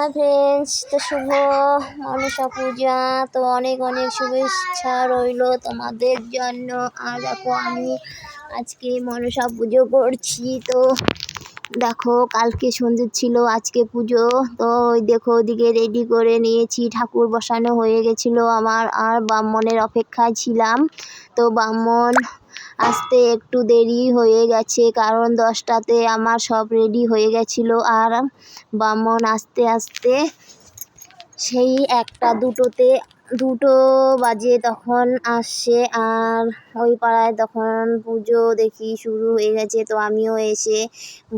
হ্যাঁ ফ্রেন্ডস তো শুভ মনসা পূজা। তো অনেক অনেক শুভেচ্ছা রইল তোমাদের জন্য। আর দেখো আমি আজকে মনসা পুজো করছি, তো দেখো, কালকে সন্ধে ছিল, আজকে পুজো। তো ওই দেখো, ওদিকে রেডি করে নিয়েছি, ঠাকুর বসানো হয়ে গেছিল আমার, আর ব্রাহ্মণের অপেক্ষায় ছিলাম। তো ব্রাহ্মণ আসতে একটু দেরি হয়ে গেছে, কারণ দশটাতে আমার সব রেডি হয়ে গেছিল। আর ব্রাহ্মণ আসতে আসতে সেই একটা দুটোতে দুটো বাজে তখন আসছে আর ওই পাড়ায় তখন পুজো দেখি শুরু হয়ে গেছে। তো আমিও এসে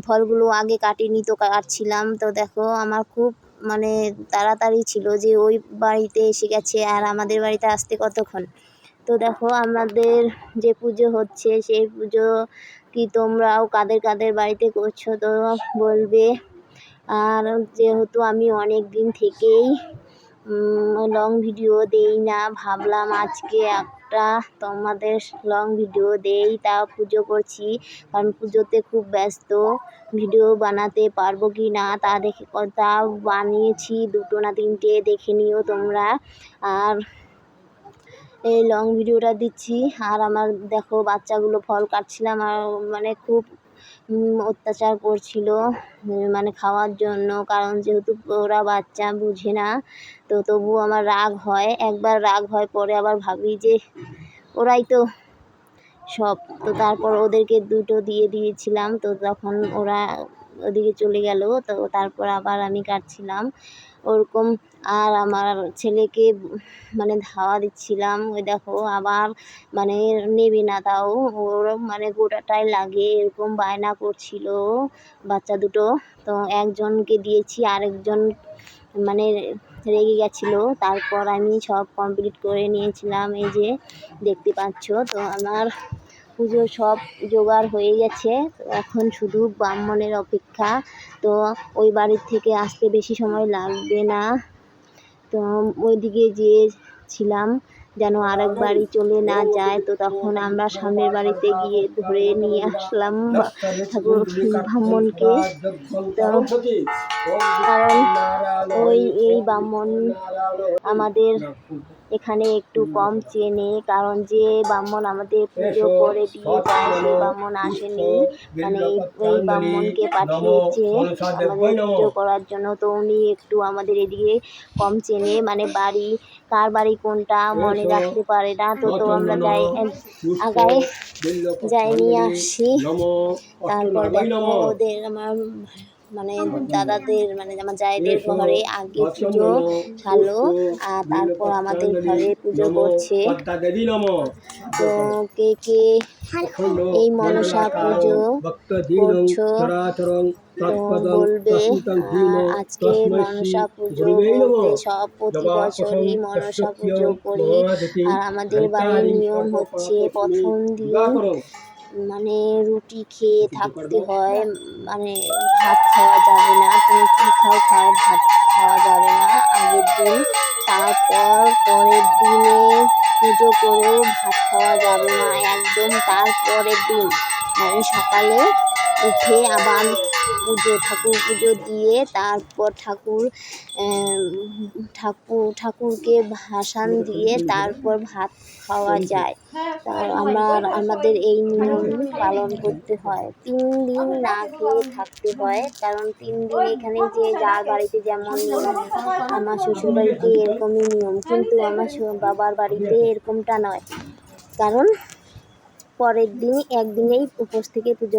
ফলগুলো আগে কাটিনি তো কাটছিলাম। তো দেখো আমার খুব মানে তাড়াতাড়ি ছিল যে ওই বাড়িতে এসে গেছে আর আমাদের বাড়িতে আসতে কতক্ষণ? তো দেখো আমাদের যে পুজো হচ্ছে সেই পুজো কি তোমরাও কাদের কাদের বাড়িতে করছ তো বলবে। আর যেহেতু আমি অনেক দিন থেকেই লং ভিডিও দেই না। ভাবলাম আজকে একটা তোমাদের লং ভিডিও দেই, তা পুজো করছি। কারণ পুজোতে খুব ব্যস্ত। ভিডিও বানাতে পারব কি না তা দেখে, তা বানিয়েছি দুটো না তিনটে, দেখে নিও তোমরা। আর এই লং ভিডিওটা দিচ্ছি। আর আমার দেখো, বাচ্চাগুলো ফল কাটছিলাম। আর মানে খুব অত্যাচার করছিল মানে খাওয়ার জন্য, কারণ যেহেতু ওরা বাচ্চা বুঝে না, তো তবুও আমার রাগ হয়। একবার রাগ হয়, পরে আবার ভাবি যে ওরাই তো সব। তো তারপর ওদেরকে দুটো দিয়ে দিয়েছিলাম, তো তখন ওরা ওদিকে চলে গেল। তো তারপর আবার আমি কাটছিলাম। ওরকম আর আমার ছেলেকে মানে ধাওয়া দিচ্ছিলাম। ওই দেখো আবার মানে নেবে না তাও। ওর মানে গোটাটাই লাগে, এরকম বায়না করছিল বাচ্চা দুটো। তো একজনকে দিয়েছি, আরেকজন মানে রেগে গেছিল। তারপর আমি সব কমপ্লিট করে নিয়েছিলাম। এই যে দেখতে পাচ্ছ, তো আমার পুজো সব জোগাড় হয়ে গেছে। এখন শুধু ব্রাহ্মণের অপেক্ষা। তো ওই বাড়ির থেকে আসতে বেশি সময় লাগবে না। তো ওইদিকে ছিলাম যেন আরেক বাড়ি চলে না যায়। তো তখন আমরা সামনের বাড়িতে গিয়ে ধরে নিয়ে আসলাম ঠাকুর ব্রাহ্মণকে। তো কারণ ওই, এই ব্রাহ্মণ আমাদের এখানে একটু কম চেনে কারণ যে ব্রাহ্মণ আমাদের পুজো করে দিয়ে যায় সেই ব্রাহ্মণ আসেনি। মানে এই ব্রাহ্মণকে পাঠিয়েছে। আমাদের পুজো করার জন্য তো উনি একটু আমাদের এদিকে কম চেনে। মানে বাড়ি কার বাড়ি কোনটা মনে রাখতে পারে না তো তো আমরা যাই আগায় যাই নিয়ে আসি। তারপর ওদের আমার মানে দাদাদের মানে আমার জায়েদের ঘরে আগে পুজো ভালো আর তারপর আমাদের ঘরে পুজো করছে। তো কে কে এই মনসা পুজো করছ। বলবে আজকে মনসা পুজো সব প্রতি বছরই মনসা পুজো করি। আর আমাদের বাড়ির নিয়ম হচ্ছে প্রথম দিন মানে রুটি খেয়ে থাকতে হয় মানে ভাত খাওয়া যাবে না, তুমি কী খাও খাও, ভাত খাওয়া যাবে না। আগের দিন, তারপর পরের দিনে পুজো করেও ভাত খাওয়া যাবে না, একদম তারপরের দিন। মানে সকালে উঠে আবার পুজো, ঠাকুর পুজো দিয়ে তারপর ঠাকুর ঠাকুর, ঠাকুরকে ভাসান দিয়ে তারপর ভাত খাওয়া যায়। তার আমার আমাদের এই নিয়ম পালন করতে হয়। তিন দিন না খেয়ে থাকতে হয়, কারণ তিন দিন এখানে যে যার বাড়িতে যেমন নিয়ম আমার শ্বশুর বাড়িতে এরকমই নিয়ম, কিন্তু আমার বাবার বাড়িতে এরকমটা নয়। কারণ পরের দিন একদিনেই উপোস থেকে পুজো